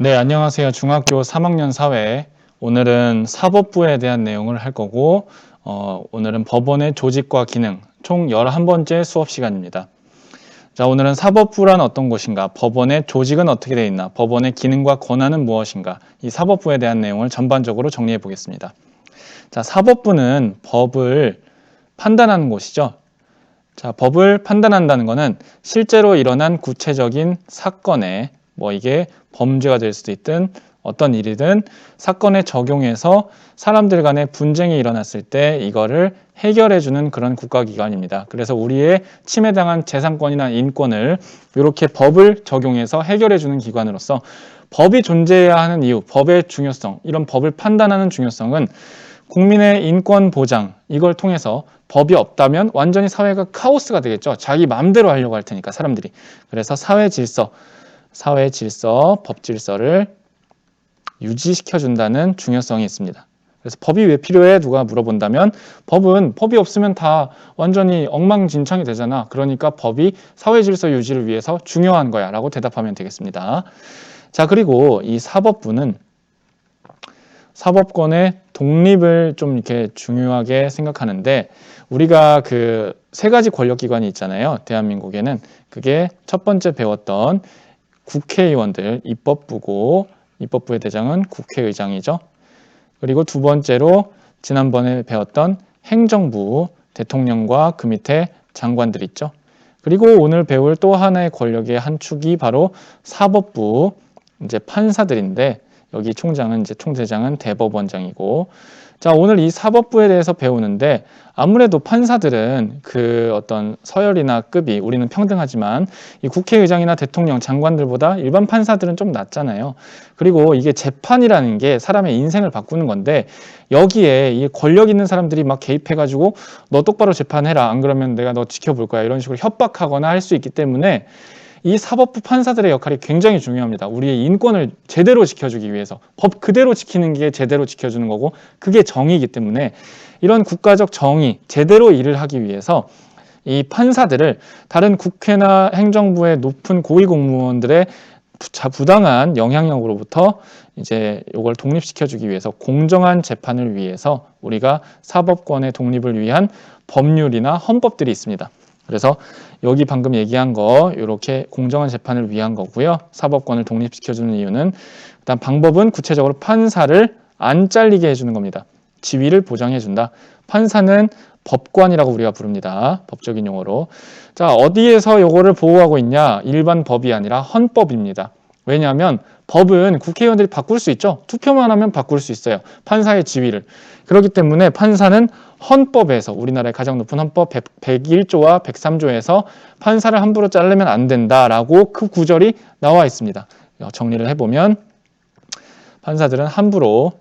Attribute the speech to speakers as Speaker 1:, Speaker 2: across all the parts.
Speaker 1: 네, 안녕하세요. 중학교 3학년 사회. 오늘은 사법부에 대한 내용을 할 거고, 어, 오늘은 법원의 조직과 기능, 총 11번째 수업 시간입니다. 자, 오늘은 사법부란 어떤 곳인가, 법원의 조직은 어떻게 되어 있나, 법원의 기능과 권한은 무엇인가, 이 사법부에 대한 내용을 전반적으로 정리해 보겠습니다. 자, 사법부는 법을 판단하는 곳이죠. 자, 법을 판단한다는 것은 실제로 일어난 구체적인 사건에 뭐 이게 범죄가 될 수도 있든 어떤 일이든 사건에 적용해서 사람들 간의 분쟁이 일어났을 때 이거를 해결해 주는 그런 국가기관입니다. 그래서 우리의 침해당한 재산권이나 인권을 이렇게 법을 적용해서 해결해 주는 기관으로서 법이 존재해야 하는 이유, 법의 중요성, 이런 법을 판단하는 중요성은 국민의 인권 보장 이걸 통해서 법이 없다면 완전히 사회가 카오스가 되겠죠. 자기 마음대로 하려고 할 테니까 사람들이. 그래서 사회 질서, 사회 질서, 법 질서를 유지시켜 준다는 중요성이 있습니다. 그래서 법이 왜 필요해? 누가 물어본다면 법은 법이 없으면 다 완전히 엉망진창이 되잖아. 그러니까 법이 사회 질서 유지를 위해서 중요한 거야 라고 대답하면 되겠습니다. 자, 그리고 이 사법부는 사법권의 독립을 좀 이렇게 중요하게 생각하는데 우리가 그 세 가지 권력기관이 있잖아요. 대한민국에는 그게 첫 번째 배웠던 국회의원들 입법부고 입법부의 대장은 국회의장이죠. 그리고 두 번째로 지난번에 배웠던 행정부 대통령과 그 밑에 장관들 있죠. 그리고 오늘 배울 또 하나의 권력의 한 축이 바로 사법부 이제 판사들인데 여기 총장은 이제 총대장은 대법원장이고 자 오늘 이 사법부에 대해서 배우는데 아무래도 판사들은 그 어떤 서열이나 급이 우리는 평등하지만 이 국회의장이나 대통령 장관들보다 일반 판사들은 좀 낮잖아요. 그리고 이게 재판이라는 게 사람의 인생을 바꾸는 건데 여기에 이 권력 있는 사람들이 막 개입해가지고 너 똑바로 재판해라 안 그러면 내가 너 지켜볼 거야 이런 식으로 협박하거나 할 수 있기 때문에 이 사법부 판사들의 역할이 굉장히 중요합니다. 우리의 인권을 제대로 지켜주기 위해서 법 그대로 지키는 게 제대로 지켜주는 거고 그게 정의이기 때문에 이런 국가적 정의 제대로 일을 하기 위해서 이 판사들을 다른 국회나 행정부의 높은 고위 공무원들의 부당한 영향력으로부터 이제 이걸 독립시켜주기 위해서 공정한 재판을 위해서 우리가 사법권의 독립을 위한 법률이나 헌법들이 있습니다. 그래서 여기 방금 얘기한 거 이렇게 공정한 재판을 위한 거고요. 사법권을 독립시켜주는 이유는 일단 방법은 구체적으로 판사를 안 잘리게 해주는 겁니다. 지위를 보장해준다. 판사는 법관이라고 우리가 부릅니다. 법적인 용어로. 자, 어디에서 요거를 보호하고 있냐? 일반 법이 아니라 헌법입니다. 왜냐하면 법은 국회의원들이 바꿀 수 있죠. 투표만 하면 바꿀 수 있어요. 판사의 지위를. 그렇기 때문에 판사는 헌법에서 우리나라의 가장 높은 헌법 101조와 103조에서 판사를 함부로 자르면 안 된다라고 그 구절이 나와 있습니다. 정리를 해보면 판사들은 함부로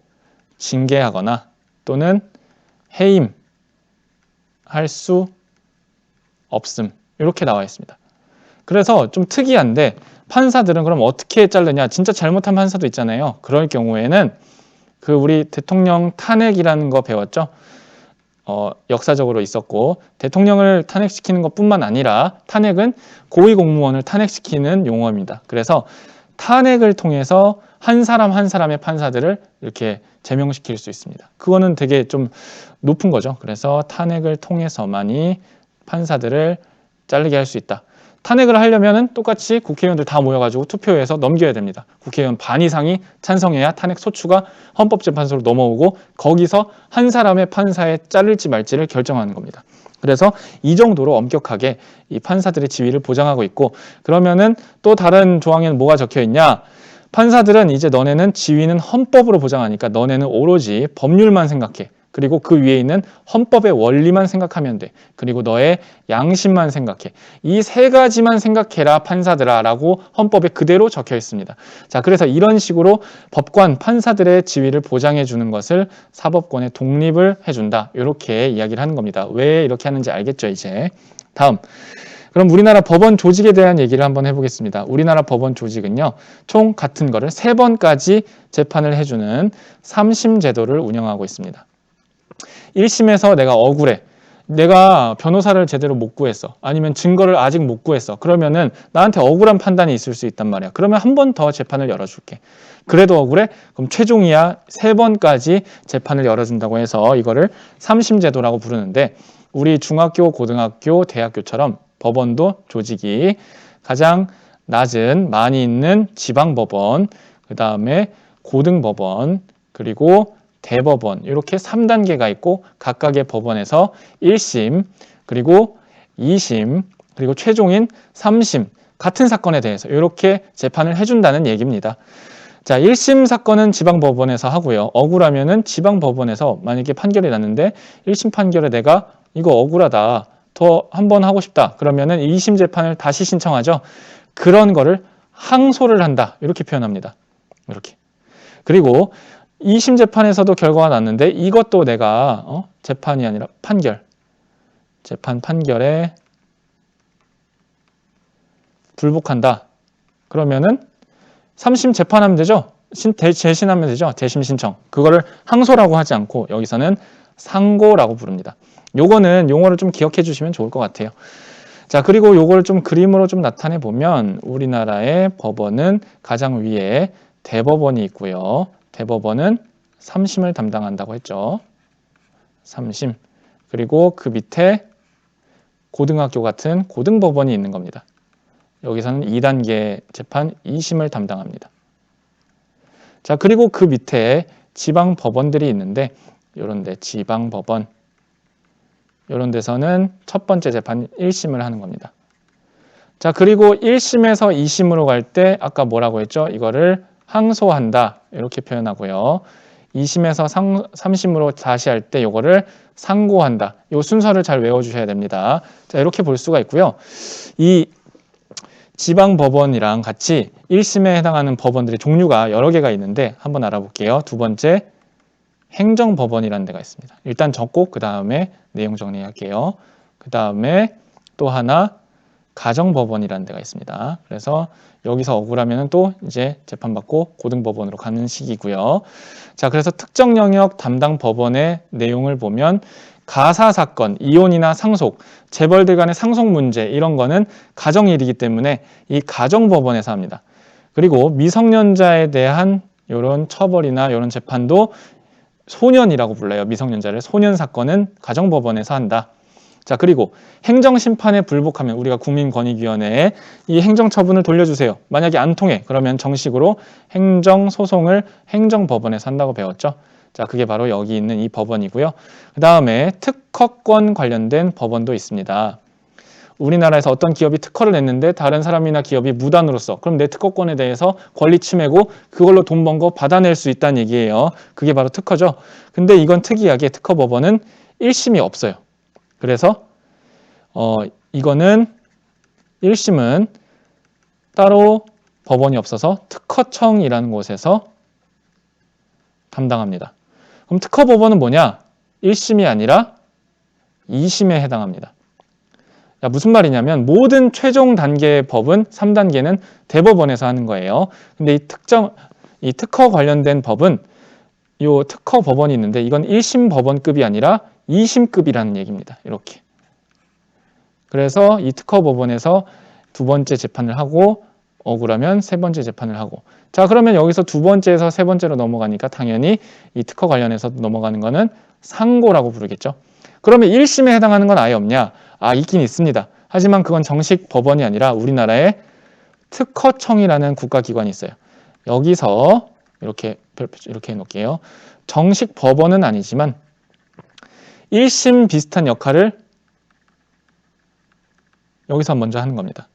Speaker 1: 징계하거나 또는 해임할 수 없음 이렇게 나와 있습니다. 그래서 좀 특이한데 판사들은 그럼 어떻게 자르냐? 진짜 잘못한 판사도 있잖아요. 그럴 경우에는 그 우리 대통령 탄핵이라는 거 배웠죠? 어, 역사적으로 있었고 대통령을 탄핵시키는 것뿐만 아니라 탄핵은 고위 공무원을 탄핵시키는 용어입니다. 그래서 탄핵을 통해서 한 사람 한 사람의 판사들을 이렇게 제명시킬 수 있습니다. 그거는 되게 좀 높은 거죠. 그래서 탄핵을 통해서만이 판사들을 잘리게 할 수 있다. 탄핵을 하려면은 똑같이 국회의원들 다 모여가지고 투표해서 넘겨야 됩니다. 국회의원 반 이상이 찬성해야 탄핵 소추가 헌법재판소로 넘어오고 거기서 한 사람의 판사에 자를지 말지를 결정하는 겁니다. 그래서 이 정도로 엄격하게 이 판사들의 지위를 보장하고 있고 그러면은 또 다른 조항에는 뭐가 적혀 있냐? 판사들은 이제 너네는 지위는 헌법으로 보장하니까 너네는 오로지 법률만 생각해. 그리고 그 위에 있는 헌법의 원리만 생각하면 돼. 그리고 너의 양심만 생각해. 이 세 가지만 생각해라 판사들아 라고 헌법에 그대로 적혀 있습니다. 자, 그래서 이런 식으로 법관, 판사들의 지위를 보장해 주는 것을 사법권의 독립을 해준다. 이렇게 이야기를 하는 겁니다. 왜 이렇게 하는지 알겠죠, 이제. 다음. 그럼 우리나라 법원 조직에 대한 얘기를 한번 해보겠습니다. 우리나라 법원 조직은요, 총 같은 거를 세 번까지 재판을 해주는 삼심 제도를 운영하고 있습니다. 1심에서 내가 억울해. 내가 변호사를 제대로 못 구했어. 아니면 증거를 아직 못 구했어. 그러면은 나한테 억울한 판단이 있을 수 있단 말이야. 그러면 한 번 더 재판을 열어줄게. 그래도 억울해? 그럼 최종이야 세 번까지 재판을 열어준다고 해서 이거를 삼심제도라고 부르는데 우리 중학교, 고등학교, 대학교처럼 법원도 조직이 가장 낮은 많이 있는 지방법원, 그 다음에 고등법원, 그리고 대법원 이렇게 3단계가 있고 각각의 법원에서 1심, 그리고 2심, 그리고 최종인 3심 같은 사건에 대해서 이렇게 재판을 해준다는 얘기입니다. 자, 1심 사건은 지방법원에서 하고요. 억울하면은 지방법원에서 만약에 판결이 났는데 1심 판결에 내가 이거 억울하다. 더 한 번 하고 싶다. 그러면은 2심 재판을 다시 신청하죠. 그런 거를 항소를 한다. 이렇게 표현합니다. 이렇게. 그리고 2심 재판에서도 결과가 났는데 이것도 내가 어? 재판이 아니라 판결. 재판 판결에 불복한다. 그러면은 3심 재판하면 되죠? 신, 대, 재신하면 되죠? 재심 신청. 그거를 항소라고 하지 않고 여기서는 상고라고 부릅니다. 요거는 용어를 좀 기억해 주시면 좋을 것 같아요. 자, 그리고 요걸 좀 그림으로 좀 나타내 보면 우리나라의 법원은 가장 위에 대법원이 있고요. 대법원은 3심을 담당한다고 했죠. 3심. 그리고 그 밑에 고등학교 같은 고등법원이 있는 겁니다. 여기서는 2단계 재판 2심을 담당합니다. 자, 그리고 그 밑에 지방 법원들이 있는데 이런 데 지방 법원 이런 데서는 첫 번째 재판 1심을 하는 겁니다. 자, 그리고 1심에서 2심으로 갈 때 아까 뭐라고 했죠? 이거를 항소한다. 이렇게 표현하고요. 2심에서 상, 3심으로 다시 할 때 이거를 상고한다. 이 순서를 잘 외워 주셔야 됩니다. 자, 이렇게 볼 수가 있고요. 이 지방 법원이랑 같이 1심에 해당하는 법원들의 종류가 여러 개가 있는데 한번 알아볼게요. 두 번째 행정법원이라는 데가 있습니다. 일단 적고 그 다음에 내용 정리할게요. 그 다음에 또 하나 가정법원이라는 데가 있습니다. 그래서 여기서 억울하면 또 이제 재판받고 고등법원으로 가는 시기고요. 자, 그래서 특정 영역 담당 법원의 내용을 보면 가사 사건, 이혼이나 상속, 재벌들 간의 상속 문제 이런 거는 가정일이기 때문에 이 가정법원에서 합니다. 그리고 미성년자에 대한 이런 처벌이나 이런 재판도 소년이라고 불러요. 미성년자를 소년 사건은 가정법원에서 한다. 자 그리고 행정심판에 불복하면 우리가 국민권익위원회에 이 행정처분을 돌려주세요. 만약에 안 통해 그러면 정식으로 행정소송을 행정법원에서 한다고 배웠죠. 자, 그게 바로 여기 있는 이 법원이고요. 그 다음에 특허권 관련된 법원도 있습니다. 우리나라에서 어떤 기업이 특허를 냈는데 다른 사람이나 기업이 무단으로 써. 그럼 내 특허권에 대해서 권리 침해고 그걸로 돈 번 거 받아낼 수 있다는 얘기예요. 그게 바로 특허죠. 근데 이건 특이하게 특허법원은 1심이 없어요. 그래서 어 이거는 1심은 따로 법원이 없어서 특허청이라는 곳에서 담당합니다. 그럼 특허법원은 뭐냐? 1심이 아니라 2심에 해당합니다. 야, 무슨 말이냐면 모든 최종 단계의 법은 3단계는 대법원에서 하는 거예요. 근데 이 특정 이 특허 관련된 법은 이 특허 법원이 있는데 이건 1심 법원급이 아니라 2심급이라는 얘기입니다. 이렇게. 그래서 이 특허 법원에서 두 번째 재판을 하고 억울하면 세 번째 재판을 하고. 자 그러면 여기서 두 번째에서 세 번째로 넘어가니까 당연히 이 특허 관련해서 넘어가는 거는 상고라고 부르겠죠. 그러면 1심에 해당하는 건 아예 없냐? 아 있긴 있습니다. 하지만 그건 정식 법원이 아니라 우리나라의 특허청이라는 국가기관이 있어요. 여기서 이렇게 이렇게 해놓을게요. 정식 법원은 아니지만 1심 비슷한 역할을 여기서 먼저 하는 겁니다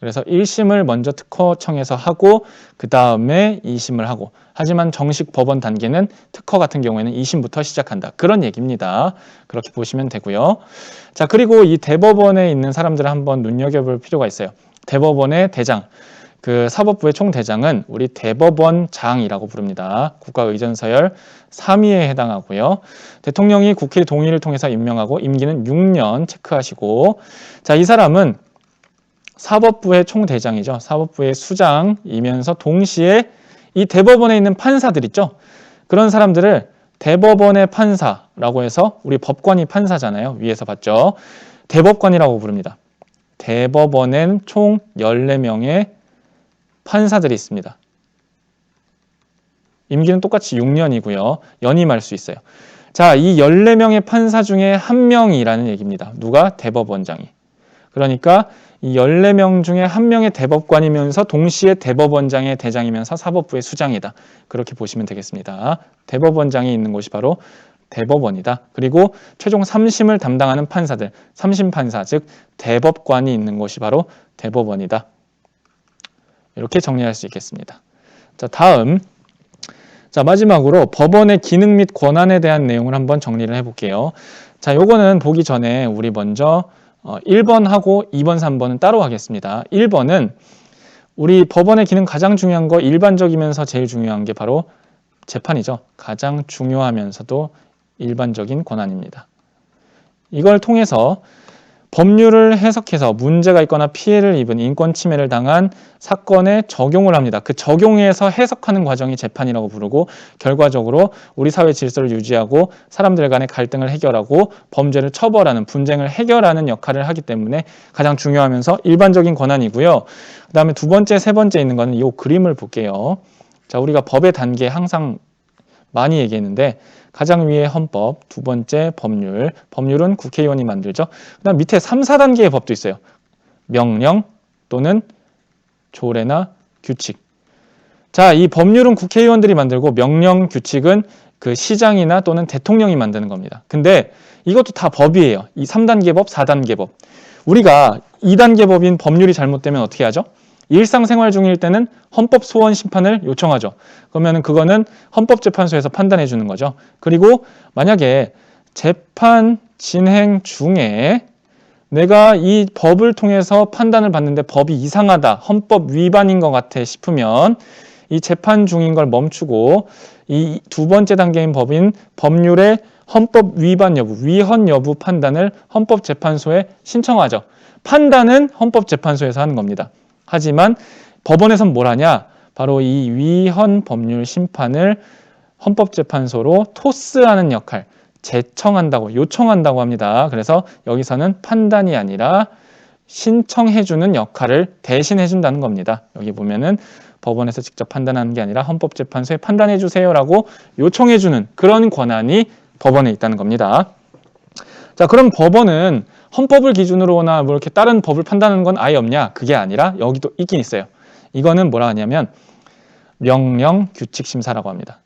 Speaker 1: 그래서 1심을 먼저 특허청에서 하고 그 다음에 2심을 하고 하지만 정식 법원 단계는 특허 같은 경우에는 2심부터 시작한다. 그런 얘기입니다. 그렇게 보시면 되고요. 자 그리고 이 대법원에 있는 사람들을 한번 눈여겨볼 필요가 있어요. 대법원의 대장 그 사법부의 총대장은 우리 대법원 장이라고 부릅니다. 국가의전서열 3위에 해당하고요. 대통령이 국회 동의를 통해서 임명하고 임기는 6년 체크하시고 자 이 사람은 사법부의 총대장이죠. 사법부의 수장이면서 동시에 이 대법원에 있는 판사들 있죠. 그런 사람들을 대법원의 판사라고 해서 우리 법관이 판사잖아요. 위에서 봤죠. 대법관이라고 부릅니다. 대법원엔 총 14명의 판사들이 있습니다. 임기는 똑같이 6년이고요. 연임할 수 있어요. 자, 이 14명의 판사 중에 한 명이라는 얘기입니다. 누가? 대법원장이. 그러니까 이 14명 중에 한 명의 대법관이면서 동시에 대법원장의 대장이면서 사법부의 수장이다. 그렇게 보시면 되겠습니다. 대법원장이 있는 곳이 바로 대법원이다. 그리고 최종 3심을 담당하는 판사들, 3심 판사, 즉 대법관이 있는 곳이 바로 대법원이다. 이렇게 정리할 수 있겠습니다. 자, 다음 자, 마지막으로 법원의 기능 및 권한에 대한 내용을 한번 정리를 해 볼게요. 자, 요거는 보기 전에 우리 먼저 어, 1번하고 2번, 3번은 따로 하겠습니다. 1번은 우리 법원의 기능 가장 중요한 거 일반적이면서 제일 중요한 게 바로 재판이죠. 가장 중요하면서도 일반적인 권한입니다. 이걸 통해서 법률을 해석해서 문제가 있거나 피해를 입은 인권 침해를 당한 사건에 적용을 합니다. 그 적용해서 해석하는 과정이 재판이라고 부르고 결과적으로 우리 사회 질서를 유지하고 사람들 간의 갈등을 해결하고 범죄를 처벌하는 분쟁을 해결하는 역할을 하기 때문에 가장 중요하면서 일반적인 권한이고요. 그다음에 두 번째, 세 번째 있는 거는 이 그림을 볼게요. 자, 우리가 법의 단계 항상 많이 얘기했는데 가장 위에 헌법, 두 번째 법률, 법률은 국회의원이 만들죠. 그다음 밑에 3, 4단계의 법도 있어요. 명령 또는 조례나 규칙. 자, 이 법률은 국회의원들이 만들고 명령, 규칙은 그 시장이나 또는 대통령이 만드는 겁니다. 근데 이것도 다 법이에요. 이 3단계 법, 4단계 법. 우리가 2단계 법인 법률이 잘못되면 어떻게 하죠? 일상생활 중일 때는 헌법 소원 심판을 요청하죠. 그러면 그거는 헌법재판소에서 판단해 주는 거죠. 그리고 만약에 재판 진행 중에 내가 이 법을 통해서 판단을 받는데 법이 이상하다, 헌법 위반인 것 같아 싶으면 이 재판 중인 걸 멈추고 이 두 번째 단계인 법인 법률의 헌법 위반 여부, 위헌 여부 판단을 헌법재판소에 신청하죠. 판단은 헌법재판소에서 하는 겁니다. 하지만 법원에선 뭘 하냐? 바로 이 위헌 법률 심판을 헌법재판소로 토스하는 역할, 제청한다고, 요청한다고 합니다. 그래서 여기서는 판단이 아니라 신청해주는 역할을 대신해준다는 겁니다. 여기 보면은 법원에서 직접 판단하는 게 아니라 헌법재판소에 판단해주세요라고 요청해주는 그런 권한이 법원에 있다는 겁니다. 자, 그럼 법원은 헌법을 기준으로나 뭐 이렇게 다른 법을 판단하는 건 아예 없냐? 그게 아니라 여기도 있긴 있어요. 이거는 뭐라 하냐면 명령 규칙 심사라고 합니다.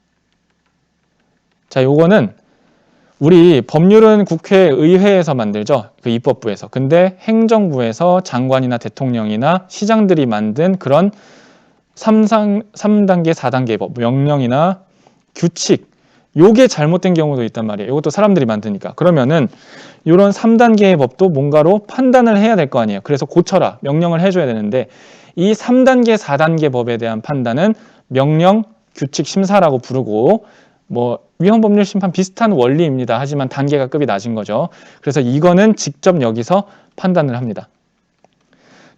Speaker 1: 자, 요거는 우리 법률은 국회 의회에서 만들죠. 그 입법부에서. 근데 행정부에서 장관이나 대통령이나 시장들이 만든 그런 3상, 3단계, 4단계 법, 명령이나 규칙, 요게 잘못된 경우도 있단 말이에요. 이것도 사람들이 만드니까. 그러면은 이런 3단계의 법도 뭔가로 판단을 해야 될 거 아니에요. 그래서 고쳐라. 명령을 해줘야 되는데 이 3단계, 4단계 법에 대한 판단은 명령 규칙 심사라고 부르고 뭐 위헌법률 심판 비슷한 원리입니다. 하지만 단계가 급이 낮은 거죠. 그래서 이거는 직접 여기서 판단을 합니다.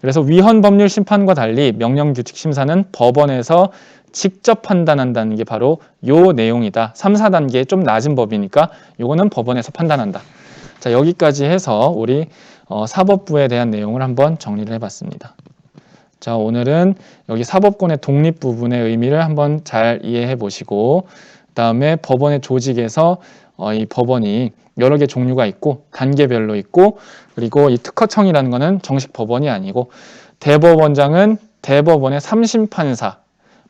Speaker 1: 그래서 위헌 법률 심판과 달리 명령 규칙 심사는 법원에서 직접 판단한다는 게 바로 요 내용이다. 3, 4단계 좀 낮은 법이니까 요거는 법원에서 판단한다. 자, 여기까지 해서 우리 어, 사법부에 대한 내용을 한번 정리를 해봤습니다. 자, 오늘은 여기 사법권의 독립 부분의 의미를 한번 잘 이해해 보시고, 그 다음에 법원의 조직에서 어, 이 법원이 여러 개 종류가 있고, 단계별로 있고, 그리고 이 특허청이라는 거는 정식 법원이 아니고, 대법원장은 대법원의 3심 판사,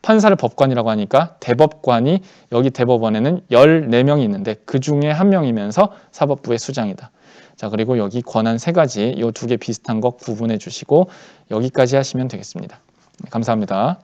Speaker 1: 판사를 법관이라고 하니까 대법관이 여기 대법원에는 14명이 있는데 그 중에 한 명이면서 사법부의 수장이다. 자, 그리고 여기 권한 세 가지, 이 두 개 비슷한 거 구분해 주시고 여기까지 하시면 되겠습니다. 감사합니다.